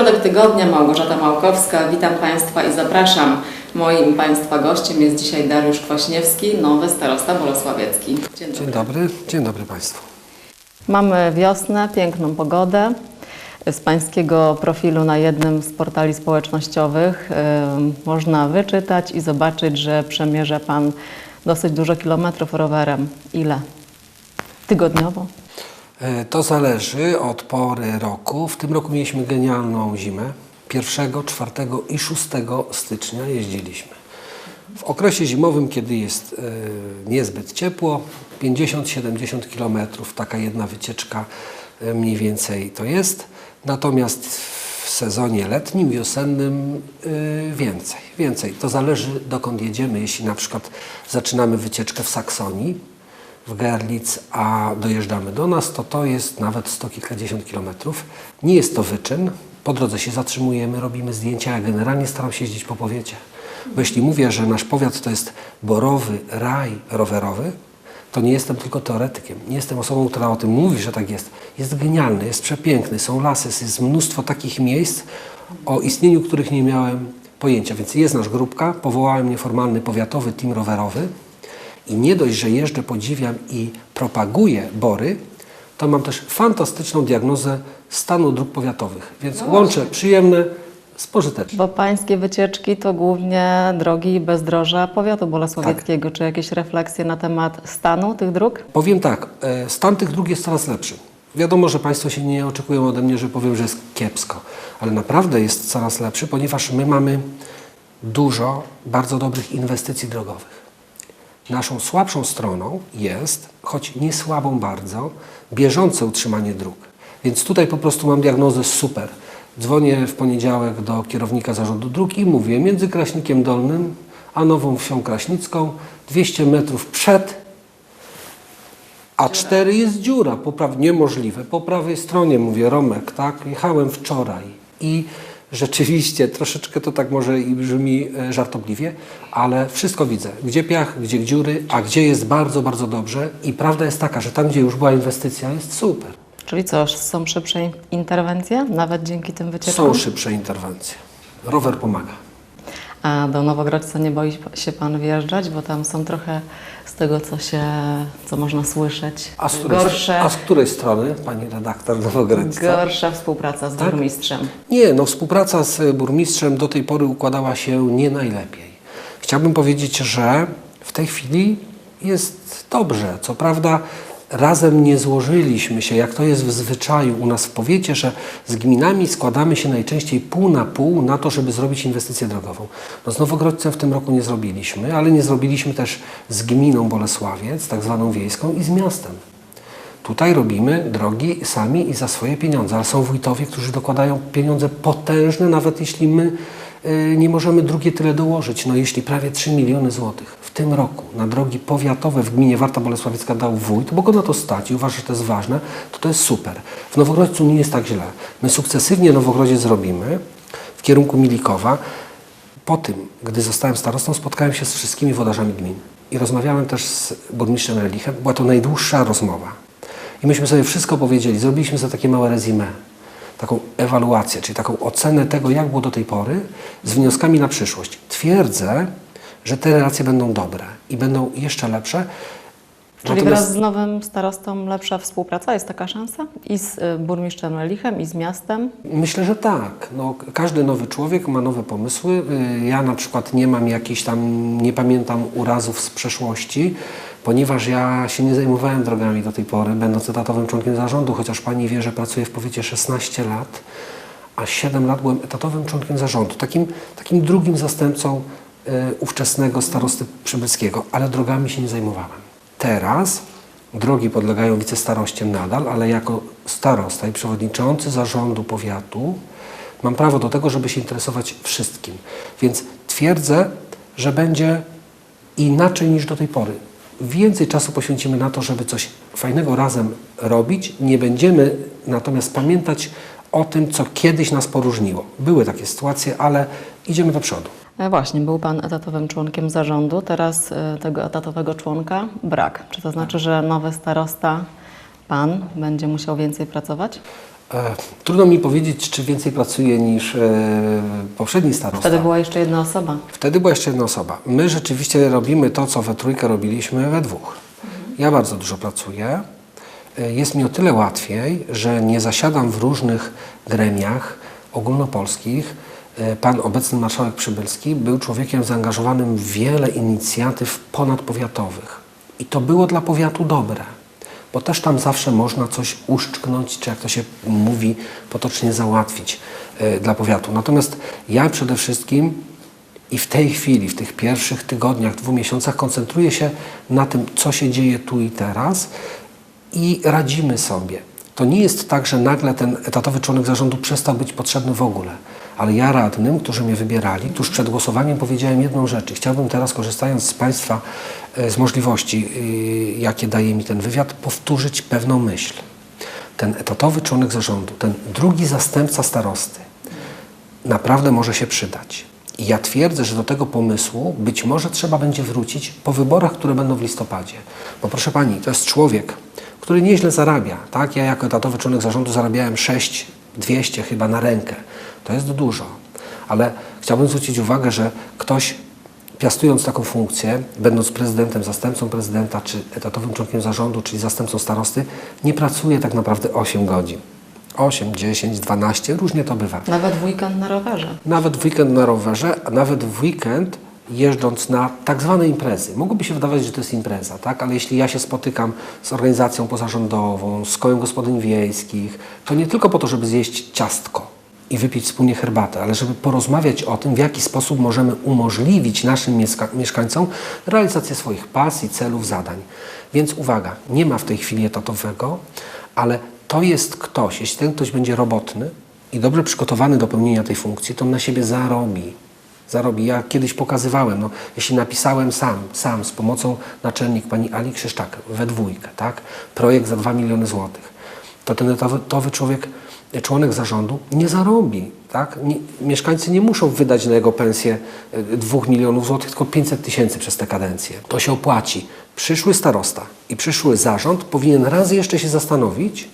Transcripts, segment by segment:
Środek tygodnia, Małgorzata Małkowska. Witam Państwa i zapraszam. Moim Państwa gościem jest dzisiaj Dariusz Kwaśniewski, nowy starosta bolesławiecki. Dzień dobry. Dzień dobry, dzień dobry Państwu. Mamy wiosnę, piękną pogodę. Z Pańskiego profilu na jednym z portali społecznościowych ym, można wyczytać i zobaczyć, że przemierza Pan dosyć dużo kilometrów rowerem. Ile? Tygodniowo? E, To zależy od pory roku. W tym roku mieliśmy genialną zimę. 1, 4 i 6 stycznia jeździliśmy. W okresie zimowym, kiedy jest e, niezbyt ciepło, 50-70 km, taka jedna wycieczka e, mniej więcej to jest. Natomiast w sezonie letnim, wiosennym więcej. Więcej. To zależy dokąd jedziemy. Jeśli na przykład zaczynamy wycieczkę w Saksonii, w Gerlitz, a dojeżdżamy do nas, to to jest nawet sto kilkadziesiąt kilometrów. Nie jest to wyczyn. Po drodze się zatrzymujemy, robimy zdjęcia. Ja generalnie staram się jeździć po powiecie. Bo jeśli mówię, że nasz powiat to jest borowy raj rowerowy, to nie jestem tylko teoretykiem. Nie jestem osobą, która o tym mówi, że tak jest. Jest genialny, jest przepiękny, są lasy, jest mnóstwo takich miejsc, o istnieniu których nie miałem pojęcia. Więc jest nasz grupka, powołałem nieformalny powiatowy team rowerowy, i nie dość, że jeżdżę, podziwiam i propaguję bory, to mam też fantastyczną diagnozę stanu dróg powiatowych. Więc łączę przyjemne z pożytecznym. Bo Pańskie wycieczki to głównie drogi i bezdroża powiatu bolesławieckiego. Czy jakieś refleksje na temat stanu tych dróg? Powiem tak, e, stan tych dróg jest coraz lepszy. Wiadomo, że Państwo się nie oczekują ode mnie, że powiem, że jest kiepsko, ale naprawdę jest coraz lepszy, ponieważ my mamy dużo bardzo dobrych inwestycji drogowych. Naszą słabszą stroną jest, choć nie słabą bardzo, bieżące utrzymanie dróg. Więc tutaj po prostu mam diagnozę super. Dzwonię w poniedziałek do kierownika zarządu dróg i mówię, między Kraśnikiem Dolnym a Nową Wsią Kraśnicką, 200 metrów przed a 4 jest dziura, popraw niemożliwe. Po prawej stronie mówię, Romek, tak, jechałem wczoraj i rzeczywiście troszeczkę to tak może i brzmi e, żartobliwie, ale wszystko widzę. Gdzie piach, gdzie dziury, a gdzie jest bardzo, bardzo dobrze. I prawda jest taka, że tam, gdzie już była inwestycja, jest super. Czyli co, są szybsze in- interwencje, nawet dzięki tym wycieczkom? Są szybsze interwencje. Rower pomaga. A do Nowogrodźca nie boi się Pan wjeżdżać, bo tam są trochę z tego, co się, co można słyszeć, A z której, gorsze, a z której strony, pani redaktor Nowogrodzka? gorsza współpraca z Tak? burmistrzem. Nie, no współpraca z burmistrzem do tej pory układała się nie najlepiej. Chciałbym powiedzieć, że w tej chwili jest dobrze. Co prawda razem nie złożyliśmy się, jak to jest w zwyczaju u nas w powiecie, że z gminami składamy się najczęściej pół na pół na to, żeby zrobić inwestycję drogową. No z Nowogrodźcem w tym roku nie zrobiliśmy, ale nie zrobiliśmy też z gminą Bolesławiec, tak zwaną wiejską i z miastem. Tutaj robimy drogi sami i za swoje pieniądze, ale są wójtowie, którzy dokładają pieniądze potężne, nawet jeśli my y, nie możemy drugie tyle dołożyć. No jeśli prawie 3 miliony złotych w tym roku na drogi powiatowe w gminie Warta Bolesławiecka dał wójt, bo go na to stać i uważa, że to jest ważne, to to jest super. W Nowogrodźcu nie jest tak źle. My sukcesywnie Nowogrodziec zrobimy w kierunku Milikowa. Po tym, gdy zostałem starostą, spotkałem się z wszystkimi włodarzami gmin i rozmawiałem też z burmistrzem Erlichem. Była to najdłuższa rozmowa. I myśmy sobie wszystko powiedzieli, zrobiliśmy sobie takie małe rezime, taką ewaluację, czyli taką ocenę tego, jak było do tej pory, z wnioskami na przyszłość. Twierdzę, że te relacje będą dobre i będą jeszcze lepsze. Czyli Natomiast- wraz z nowym starostą lepsza współpraca, jest taka szansa? I z y, burmistrzem Elichem, i z miastem? Myślę, że tak. No, każdy nowy człowiek ma nowe pomysły. Y, Ja na przykład nie mam jakichś tam, nie pamiętam urazów z przeszłości, ponieważ ja się nie zajmowałem drogami do tej pory, będąc etatowym członkiem zarządu, chociaż pani wie, że pracuję w powiecie 16 lat, a 7 lat byłem etatowym członkiem zarządu, takim, takim drugim zastępcą ówczesnego starosty przybylskiego, ale drogami się nie zajmowałem. Teraz drogi podlegają wicestaroście nadal, ale jako starosta i przewodniczący zarządu powiatu mam prawo do tego, żeby się interesować wszystkim. Więc twierdzę, że będzie inaczej niż do tej pory. Więcej czasu poświęcimy na to, żeby coś fajnego razem robić. Nie będziemy natomiast pamiętać o tym, co kiedyś nas poróżniło. Były takie sytuacje, ale idziemy do przodu. E, Właśnie, był Pan etatowym członkiem zarządu, teraz e, tego etatowego członka brak. Czy to znaczy, że nowy starosta, Pan, będzie musiał więcej pracować? E, trudno mi powiedzieć, czy więcej pracuje niż poprzedni starosta. Wtedy była jeszcze jedna osoba. Wtedy była jeszcze jedna osoba. My rzeczywiście robimy to, co we trójkę robiliśmy we dwóch. Ja bardzo dużo pracuję. Jest mi o tyle łatwiej, że nie zasiadam w różnych gremiach ogólnopolskich. E, Pan obecny marszałek Przybylski był człowiekiem zaangażowanym w wiele inicjatyw ponadpowiatowych. I to było dla powiatu dobre, bo też tam zawsze można coś uszczknąć, czy jak to się mówi, potocznie załatwić e, dla powiatu. Natomiast ja przede wszystkim i w tej chwili, w tych pierwszych tygodniach, dwóch miesiącach koncentruję się na tym, co się dzieje tu i teraz i radzimy sobie. To nie jest tak, że nagle ten etatowy członek zarządu przestał być potrzebny w ogóle. Ale ja radnym, którzy mnie wybierali, tuż przed głosowaniem powiedziałem jedną rzecz. Chciałbym teraz, korzystając z Państwa, e, z możliwości, y, jakie daje mi ten wywiad, powtórzyć pewną myśl. Ten etatowy członek zarządu, ten drugi zastępca starosty, naprawdę może się przydać. I ja twierdzę, że do tego pomysłu być może trzeba będzie wrócić po wyborach, które będą w listopadzie. Bo proszę Pani, to jest człowiek, który nieźle zarabia. Tak? Ja jako etatowy członek zarządu zarabiałem 6200 chyba na rękę. To jest dużo. Ale chciałbym zwrócić uwagę, że ktoś piastując taką funkcję, będąc prezydentem, zastępcą prezydenta, czy etatowym członkiem zarządu, czyli zastępcą starosty, nie pracuje tak naprawdę 8 godzin. 8, 10, 12, różnie to bywa. Nawet w weekend na rowerze. Nawet w weekend na rowerze, a nawet w weekend jeżdżąc na tak zwane imprezy. Mogłoby się wydawać, że to jest impreza, tak? ale jeśli ja się spotykam z organizacją pozarządową, z kołem gospodyń wiejskich, to nie tylko po to, żeby zjeść ciastko i wypić wspólnie herbatę, ale żeby porozmawiać o tym, w jaki sposób możemy umożliwić naszym mieszka- mieszkańcom realizację swoich pasji, celów, zadań. Więc uwaga, nie ma w tej chwili etatowego, ale to jest ktoś, jeśli ten ktoś będzie robotny i dobrze przygotowany do pełnienia tej funkcji, to on na siebie zarobi zarobi. Ja kiedyś pokazywałem, no, jeśli napisałem sam, sam z pomocą naczelnik pani Ali Krzyszczak we dwójkę, tak, projekt za 2 miliony złotych, to ten etatowy człowiek, członek zarządu nie zarobi. Tak? Nie, mieszkańcy nie muszą wydać na jego pensję 2 milionów złotych, tylko 500 tysięcy przez tę kadencję. To się opłaci. Przyszły starosta i przyszły zarząd powinien raz jeszcze się zastanowić,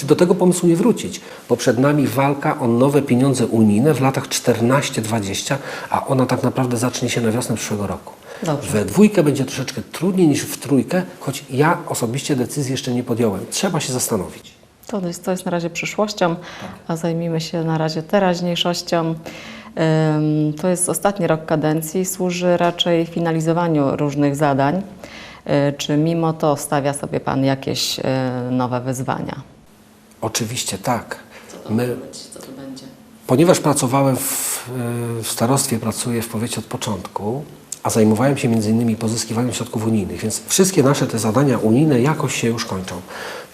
czy do tego pomysłu nie wrócić, bo przed nami walka o nowe pieniądze unijne w latach 14-20, a ona tak naprawdę zacznie się na wiosnę przyszłego roku. Dobrze. We dwójkę będzie troszeczkę trudniej niż w trójkę, choć ja osobiście decyzji jeszcze nie podjąłem. Trzeba się zastanowić. To jest, to jest na razie przyszłością, a zajmijmy się na razie teraźniejszością. To jest ostatni rok kadencji, służy raczej finalizowaniu różnych zadań. Y, Czy mimo to stawia sobie Pan jakieś y, nowe wyzwania? Oczywiście tak. My, Co to będzie? Ponieważ pracowałem w, y, w starostwie, pracuję w powiecie od początku, a zajmowałem się między innymi pozyskiwaniem środków unijnych, więc wszystkie nasze te zadania unijne jakoś się już kończą.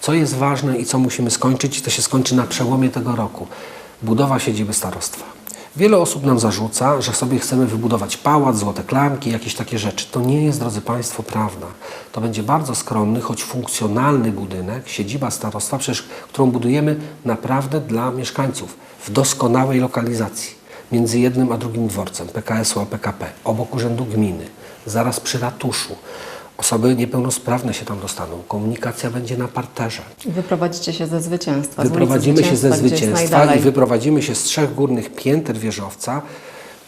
Co jest ważne i co musimy skończyć, to się skończy na przełomie tego roku. Budowa siedziby starostwa. Wiele osób nam zarzuca, że sobie chcemy wybudować pałac, złote klamki, jakieś takie rzeczy. To nie jest, drodzy Państwo, prawda. To będzie bardzo skromny, choć funkcjonalny budynek, siedziba starostwa, przecież, którą budujemy naprawdę dla mieszkańców w doskonałej lokalizacji między jednym a drugim dworcem PKS-u a PKP, obok Urzędu Gminy, zaraz przy ratuszu. Osoby niepełnosprawne się tam dostaną. Komunikacja będzie na parterze. I Wyprowadzicie się ze zwycięstwa. Wyprowadzimy się ze zwycięstwa i wyprowadzimy się z trzech górnych pięter wieżowca,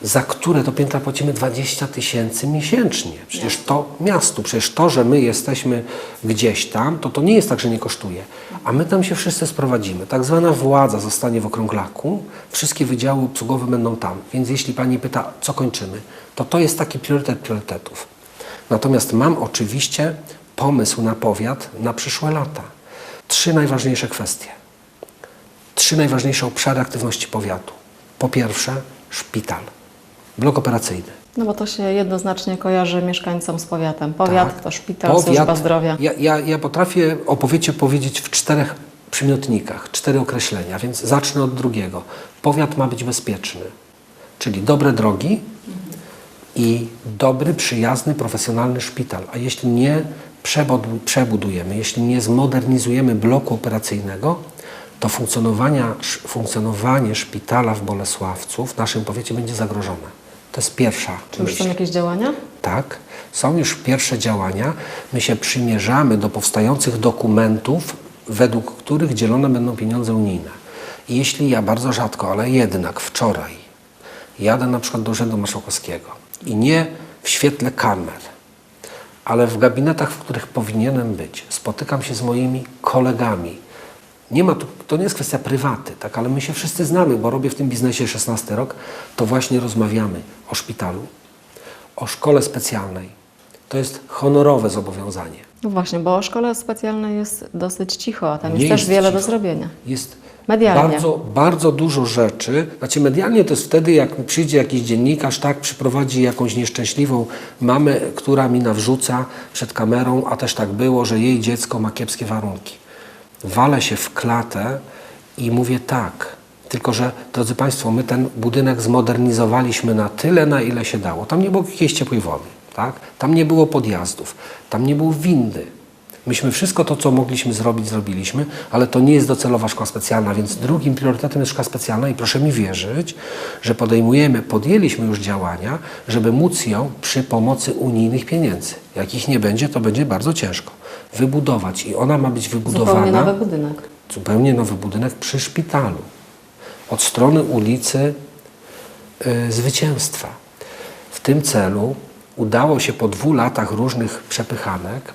za które to piętra płacimy 20 tysięcy miesięcznie. Przecież to miastu, przecież to, że my jesteśmy gdzieś tam, to to nie jest tak, że nie kosztuje. A my tam się wszyscy sprowadzimy. Tak zwana władza zostanie w okrąglaku, wszystkie wydziały obsługowe będą tam. Więc jeśli Pani pyta, co kończymy, to to jest taki priorytet priorytetów. Natomiast mam oczywiście pomysł na powiat na przyszłe lata. Trzy najważniejsze kwestie trzy najważniejsze obszary aktywności powiatu. Po pierwsze, szpital, blok operacyjny. No bo to się jednoznacznie kojarzy mieszkańcom z powiatem. Powiat Tak. to szpital, służba zdrowia. Ja, ja, ja potrafię o powiecie powiedzieć w czterech przymiotnikach, cztery określenia, więc zacznę od drugiego. Powiat ma być bezpieczny, czyli dobre drogi i dobry, przyjazny, profesjonalny szpital. A jeśli nie przebudu- przebudujemy, jeśli nie zmodernizujemy bloku operacyjnego, to funkcjonowanie szpitala w Bolesławcu w naszym powiecie będzie zagrożone. To jest pierwsza Czy już myśl. są jakieś działania? Tak, są już pierwsze działania. My się przymierzamy do powstających dokumentów według których dzielone będą pieniądze unijne. I jeśli ja bardzo rzadko, ale jednak wczoraj jadę na przykład do Urzędu Marszałkowskiego i nie w świetle kamer, ale w gabinetach, w których powinienem być, spotykam się z moimi kolegami. Nie ma tu, to nie jest kwestia prywaty, tak, ale my się wszyscy znamy, bo robię w tym biznesie 16 rok, to właśnie rozmawiamy o szpitalu, o szkole specjalnej. To jest honorowe zobowiązanie. No właśnie, bo o szkole specjalnej jest dosyć cicho, a tam jest Nie też jest wiele do cicho. zrobienia. Jest Medialnie. bardzo, bardzo dużo rzeczy. Znaczy medialnie to jest wtedy, jak przyjdzie jakiś dziennikarz, tak, przyprowadzi jakąś nieszczęśliwą mamę, która mi nawrzuca przed kamerą, a też tak było, że jej dziecko ma kiepskie warunki. Walę się w klatę i mówię tak. Tylko, że drodzy Państwo, my ten budynek zmodernizowaliśmy na tyle, na ile się dało. Tam nie było jakiejś ciepłej wody, tak? Tam nie było podjazdów, tam nie było windy. Myśmy wszystko to, co mogliśmy zrobić, zrobiliśmy, ale to nie jest docelowa szkoła specjalna, więc drugim priorytetem jest szkoła specjalna i proszę mi wierzyć, że podejmujemy, podjęliśmy już działania, żeby móc ją przy pomocy unijnych pieniędzy. Jak ich nie będzie, to będzie bardzo ciężko wybudować i ona ma być wybudowana Zupełnie nowy budynek. zupełnie nowy budynek przy szpitalu. Od strony ulicy y, Zwycięstwa. W tym celu udało się po dwóch latach różnych przepychanek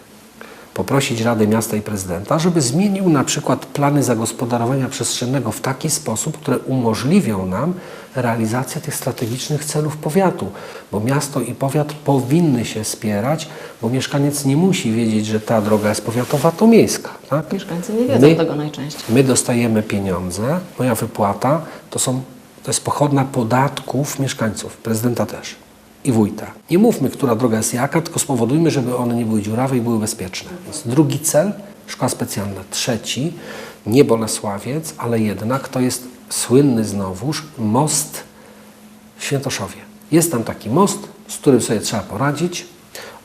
poprosić Radę Miasta i Prezydenta, żeby zmienił na przykład plany zagospodarowania przestrzennego w taki sposób, które umożliwią nam realizację tych strategicznych celów powiatu, bo miasto i powiat powinny się spierać, bo mieszkaniec nie musi wiedzieć, że ta droga jest powiatowa, to miejska. Tak? Mieszkańcy nie wiedzą My- tego najczęściej. My dostajemy pieniądze, moja wypłata to, są, to jest pochodna podatków mieszkańców, prezydenta też i wójta. Nie mówmy, która droga jest jaka, tylko spowodujmy, żeby one nie były dziurawe i były bezpieczne. Więc drugi cel, szkoła specjalna. Trzeci, nie Bolesławiec, ale jednak to jest słynny znowuż most w Świętoszowie. Jest tam taki most, z którym sobie trzeba poradzić.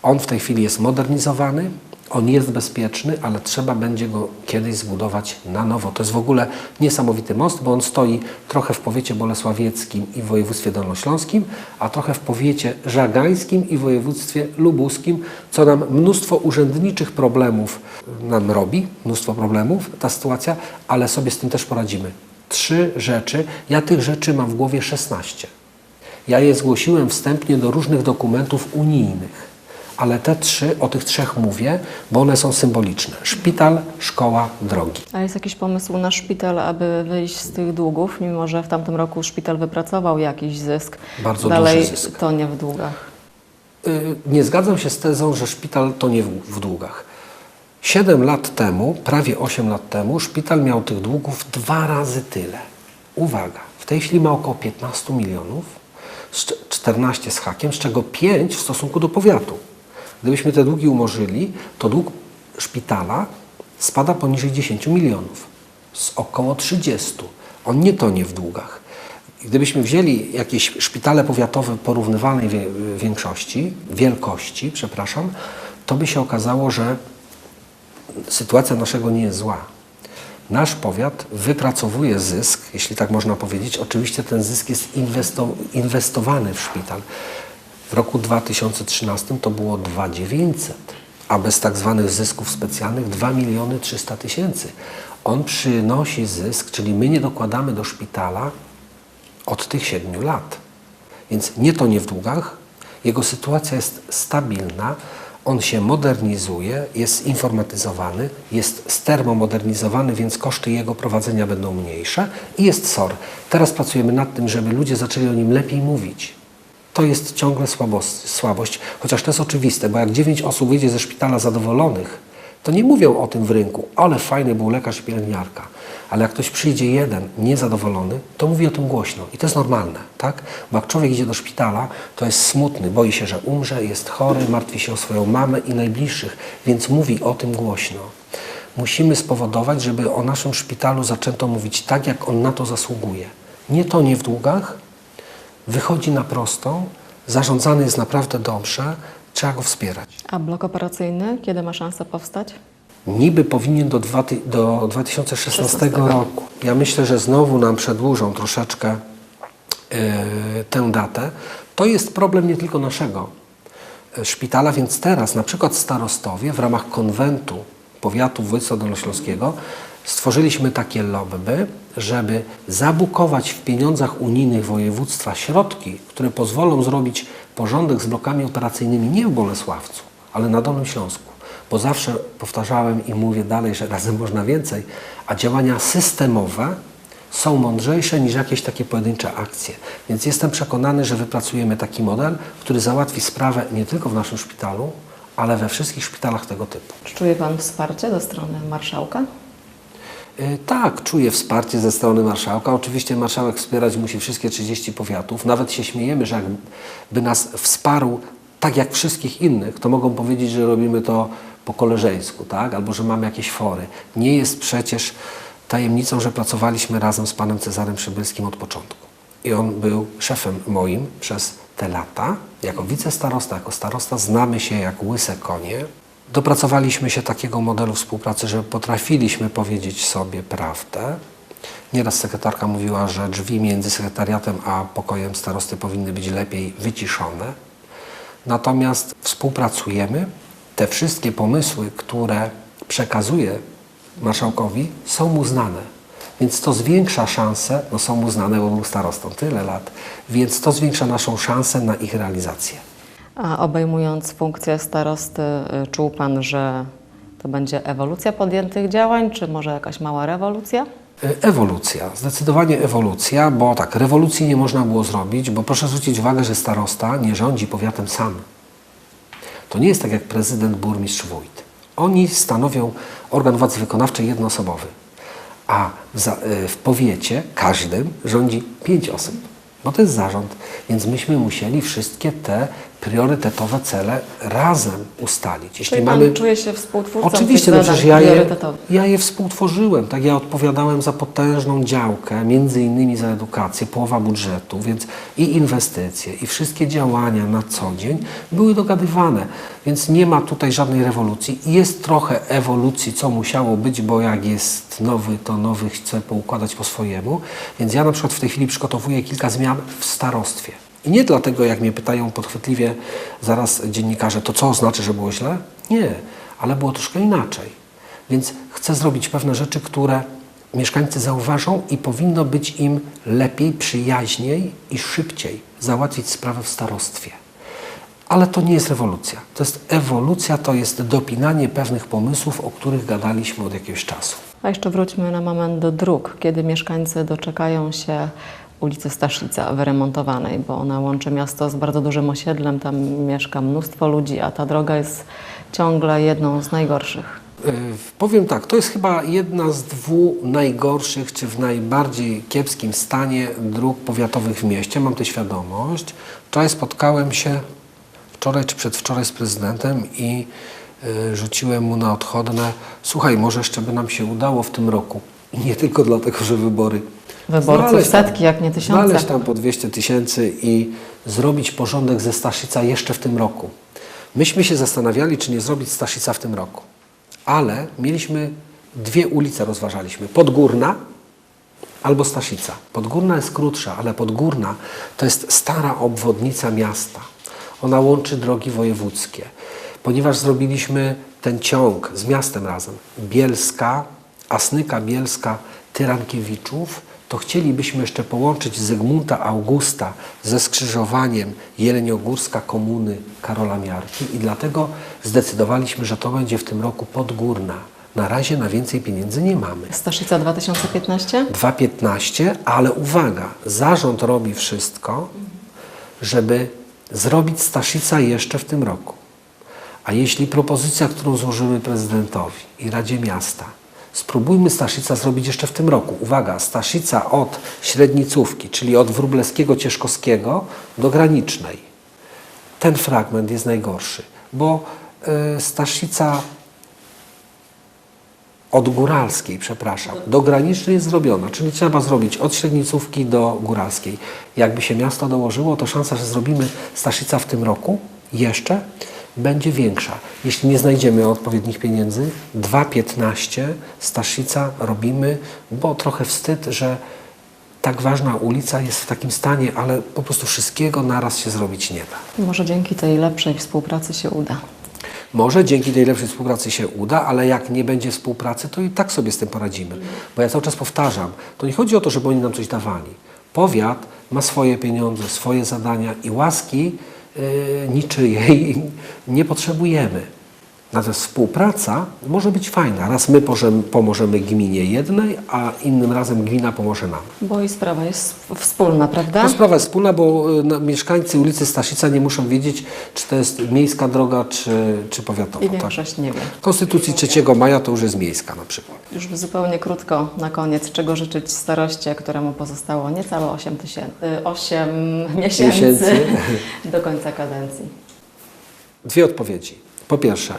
On w tej chwili jest modernizowany, on jest bezpieczny, ale trzeba będzie go kiedyś zbudować na nowo. To jest w ogóle niesamowity most, bo on stoi trochę w powiecie bolesławieckim i w województwie dolnośląskim, a trochę w powiecie żagańskim i w województwie lubuskim, co nam mnóstwo urzędniczych problemów nam robi, mnóstwo problemów ta sytuacja, ale sobie z tym też poradzimy. Trzy rzeczy, ja tych rzeczy mam w głowie 16. Ja je zgłosiłem wstępnie do różnych dokumentów unijnych, ale te trzy, o tych trzech mówię, bo one są symboliczne. Szpital, szkoła, drogi. A jest jakiś pomysł na szpital, aby wyjść z tych długów, mimo że w tamtym roku szpital wypracował jakiś zysk? Bardzo Dalej duży zysk. to nie w długach. Y, Nie zgadzam się z tezą, że szpital to nie w, w długach. Siedem lat temu, prawie 8 lat temu, szpital miał tych długów dwa razy tyle. Uwaga, w tej chwili ma około 15 milionów, z cz- 14 z hakiem, z czego 5 w stosunku do powiatu. Gdybyśmy te długi umorzyli, to dług szpitala spada poniżej 10 milionów, z około 30. On nie tonie w długach. Gdybyśmy wzięli jakieś szpitale powiatowe porównywalnej większości, wielkości, przepraszam, to by się okazało, że sytuacja naszego nie jest zła. Nasz powiat wypracowuje zysk, jeśli tak można powiedzieć. Oczywiście ten zysk jest inwesto, inwestowany w szpital. W roku 2013 to było 2900, a bez tak zwanych zysków specjalnych 2 miliony 300 tysięcy. On przynosi zysk, czyli my nie dokładamy do szpitala od tych 7 lat. Więc nie to nie w długach, jego sytuacja jest stabilna, on się modernizuje, jest informatyzowany, jest stermomodernizowany, więc koszty jego prowadzenia będą mniejsze i jest SOR. Teraz pracujemy nad tym, żeby ludzie zaczęli o nim lepiej mówić. To jest ciągle słabość, słabość, chociaż to jest oczywiste, bo jak 9 osób wyjdzie ze szpitala zadowolonych, to nie mówią o tym w rynku, ale fajny był lekarz i pielęgniarka. Ale jak ktoś przyjdzie jeden niezadowolony, to mówi o tym głośno i to jest normalne, tak? Bo jak człowiek idzie do szpitala, to jest smutny, boi się, że umrze, jest chory, martwi się o swoją mamę i najbliższych, więc mówi o tym głośno. Musimy spowodować, żeby o naszym szpitalu zaczęto mówić tak, jak on na to zasługuje. Nie to nie w długach, wychodzi na prostą, zarządzany jest naprawdę dobrze, trzeba go wspierać. A blok operacyjny, kiedy ma szansę powstać? Niby powinien do, dwa, do 2016 16. roku. Ja myślę, że znowu nam przedłużą troszeczkę e, tę datę. To jest problem nie tylko naszego e, szpitala, więc teraz na przykład starostowie w ramach konwentu powiatu województwa dolnośląskiego stworzyliśmy takie lobby, żeby zabukować w pieniądzach unijnych województwa środki, które pozwolą zrobić porządek z blokami operacyjnymi nie w Bolesławcu, ale na Dolnym Śląsku. Bo zawsze powtarzałem i mówię dalej, że razem można więcej, a działania systemowe są mądrzejsze niż jakieś takie pojedyncze akcje. Więc jestem przekonany, że wypracujemy taki model, który załatwi sprawę nie tylko w naszym szpitalu, ale we wszystkich szpitalach tego typu. Czuje Pan wsparcie ze strony marszałka? Y, Tak, czuję wsparcie ze strony marszałka. Oczywiście marszałek wspierać musi wszystkie 30 powiatów. Nawet się śmiejemy, że jakby nas wsparł tak jak wszystkich innych, to mogą powiedzieć, że robimy to po koleżeńsku, tak? albo że mamy jakieś fory. Nie jest przecież tajemnicą, że pracowaliśmy razem z panem Cezarem Przybylskim od początku. I on był szefem moim przez te lata. Jako wicestarosta, jako starosta znamy się jak łyse konie. Dopracowaliśmy się takiego modelu współpracy, że potrafiliśmy powiedzieć sobie prawdę. Nieraz sekretarka mówiła, że drzwi między sekretariatem a pokojem starosty powinny być lepiej wyciszone. Natomiast współpracujemy. Te wszystkie pomysły, które przekazuję marszałkowi, są mu znane. Więc to zwiększa szanse, no są mu znane, bo był starostą tyle lat, więc to zwiększa naszą szansę na ich realizację. A obejmując funkcję starosty, y, czuł Pan, że to będzie ewolucja podjętych działań, czy może jakaś mała rewolucja? E, Ewolucja, zdecydowanie ewolucja, bo tak, rewolucji nie można było zrobić, bo proszę zwrócić uwagę, że starosta nie rządzi powiatem sam. To nie jest tak jak prezydent, burmistrz, wójt. Oni stanowią organ władzy wykonawczej jednoosobowy, a w, za, e, w powiecie każdym rządzi pięć osób, bo to jest zarząd, więc myśmy musieli wszystkie te priorytetowe cele razem ustalić. Jeśli Czyli Pan czuje się współtwórcą Oczywiście, no przecież ja je, ja je współtworzyłem, tak? Ja odpowiadałem za potężną działkę, między innymi za edukację, połowa budżetu, więc i inwestycje, i wszystkie działania na co dzień były dogadywane, więc nie ma tutaj żadnej rewolucji. Jest trochę ewolucji, co musiało być, bo jak jest nowy, to nowy chce poukładać po swojemu, więc ja na przykład w tej chwili przygotowuję kilka zmian w starostwie. I nie dlatego, jak mnie pytają podchwytliwie zaraz dziennikarze, to co oznacza, że było źle? Nie, ale było troszkę inaczej. Więc chcę zrobić pewne rzeczy, które mieszkańcy zauważą i powinno być im lepiej, przyjaźniej i szybciej załatwić sprawę w starostwie. Ale to nie jest rewolucja. To jest ewolucja, to jest dopinanie pewnych pomysłów, o których gadaliśmy od jakiegoś czasu. A jeszcze wróćmy na moment do dróg, kiedy mieszkańcy doczekają się ulicy Staszica wyremontowanej, bo ona łączy miasto z bardzo dużym osiedlem, tam mieszka mnóstwo ludzi, a ta droga jest ciągle jedną z najgorszych. Yy, Powiem tak, to jest chyba jedna z dwóch najgorszych, czy w najbardziej kiepskim stanie dróg powiatowych w mieście. Mam tę świadomość. Wczoraj spotkałem się, wczoraj czy przedwczoraj z prezydentem i yy, rzuciłem mu na odchodne, słuchaj, może jeszcze by nam się udało w tym roku. Nie tylko dlatego, że wybory. Wyborców Znaleźć tam- setki, jak nie tysiące. Znaleźć tam po 200 tysięcy i zrobić porządek ze Staszica jeszcze w tym roku. Myśmy się zastanawiali, czy nie zrobić Staszica w tym roku. Ale mieliśmy dwie ulice, rozważaliśmy. Podgórna albo Staszica. Podgórna jest krótsza, ale Podgórna to jest stara obwodnica miasta. Ona łączy drogi wojewódzkie. Ponieważ zrobiliśmy ten ciąg z miastem razem, Bielska, Asnyka Bielska, Tyrankiewiczów, to chcielibyśmy jeszcze połączyć Zygmunta Augusta ze skrzyżowaniem Jeleniogórska Komuny Karola Miarki i dlatego zdecydowaliśmy, że to będzie w tym roku Podgórna. Na razie na więcej pieniędzy nie mamy. Staszica 2015? 2,15, ale uwaga, zarząd robi wszystko, żeby zrobić Staszica jeszcze w tym roku. A jeśli propozycja, którą złożymy prezydentowi i Radzie Miasta, spróbujmy Staszica zrobić jeszcze w tym roku. Uwaga, Staszica od Średnicówki, czyli od Wróblewskiego Cieszkowskiego do Granicznej. Ten fragment jest najgorszy, bo y, Staszica od Góralskiej, przepraszam, do Granicznej jest zrobiona, czyli trzeba zrobić od Średnicówki do Góralskiej. Jakby się miasto dołożyło, to szansa, że zrobimy Staszica w tym roku jeszcze będzie większa. Jeśli nie znajdziemy odpowiednich pieniędzy, 2,15 Staszica robimy, bo trochę wstyd, że tak ważna ulica jest w takim stanie, ale po prostu wszystkiego naraz się zrobić nie da. Może dzięki tej lepszej współpracy się uda. Może dzięki tej lepszej współpracy się uda, ale jak nie będzie współpracy, to i tak sobie z tym poradzimy. Bo ja cały czas powtarzam, to nie chodzi o to, żeby oni nam coś dawali. Powiat ma swoje pieniądze, swoje zadania i łaski niczyjej nie potrzebujemy. Natomiast współpraca może być fajna. Raz my pomożemy gminie jednej, a innym razem gmina pomoże nam. Bo i sprawa jest wspólna, prawda? Sprawa jest wspólna, bo y, mieszkańcy ulicy Staszica nie muszą wiedzieć, czy to jest miejska droga, czy, czy powiatowa. I tak? większość nie wie. Konstytucji 3 maja to już jest miejska na przykład. Już zupełnie krótko na koniec, czego życzyć staroście, któremu pozostało niecałe 8, tysięcy, 8 miesięcy, Miesięcy. do końca kadencji. Dwie odpowiedzi. Po pierwsze,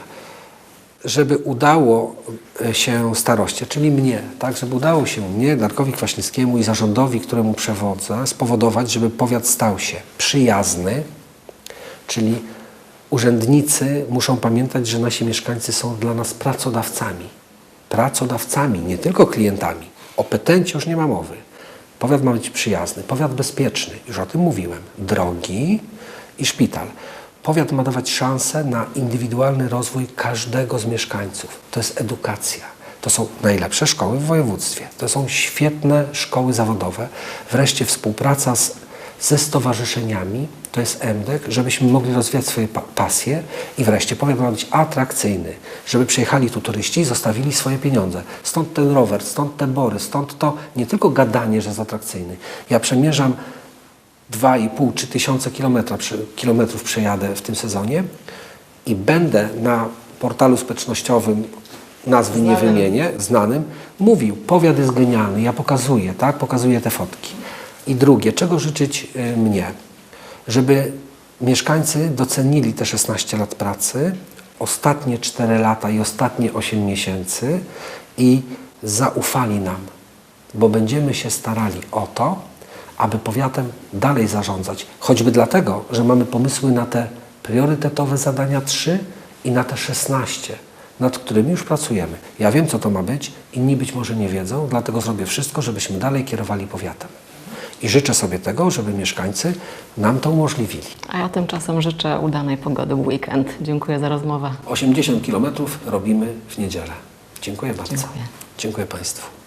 żeby udało e, się staroście, czyli mnie, tak, żeby udało się mnie, Darkowi Kwaśniewskiemu i zarządowi, któremu przewodzę, spowodować, żeby powiat stał się przyjazny, czyli urzędnicy muszą pamiętać, że nasi mieszkańcy są dla nas pracodawcami. Pracodawcami, nie tylko klientami. O petencie już nie ma mowy. Powiat ma być przyjazny, powiat bezpieczny, już o tym mówiłem. Drogi i szpital. Powiat ma dawać szansę na indywidualny rozwój każdego z mieszkańców. To jest edukacja. To są najlepsze szkoły w województwie. To są świetne szkoły zawodowe. Wreszcie współpraca z, ze stowarzyszeniami, to jest MDEK, żebyśmy mogli rozwijać swoje pa- pasje i wreszcie powiat ma być atrakcyjny, żeby przyjechali tu turyści i zostawili swoje pieniądze. Stąd ten rower, stąd te bory, stąd to nie tylko gadanie, że jest atrakcyjny. Ja przemierzam 2,5 czy tysiące kilometra, przy- kilometrów przejadę w tym sezonie i będę na portalu społecznościowym, nazwy nie Znanym. wymienię, znanym, mówił, powiat jest genialny, ja pokazuję, tak, pokazuję te fotki. I drugie, czego życzyć y, mnie? Żeby mieszkańcy docenili te 16 lat pracy, ostatnie 4 lata i ostatnie 8 miesięcy i zaufali nam, bo będziemy się starali o to, aby powiatem dalej zarządzać. Choćby dlatego, że mamy pomysły na te priorytetowe zadania 3 i na te 16, nad którymi już pracujemy. Ja wiem, co to ma być, inni być może nie wiedzą, dlatego zrobię wszystko, żebyśmy dalej kierowali powiatem. I życzę sobie tego, żeby mieszkańcy nam to umożliwili. A ja tymczasem życzę udanej pogody w weekend. Dziękuję za rozmowę. 80 kilometrów robimy w niedzielę. Dziękuję bardzo. Dziękuję. Dziękuję Państwu.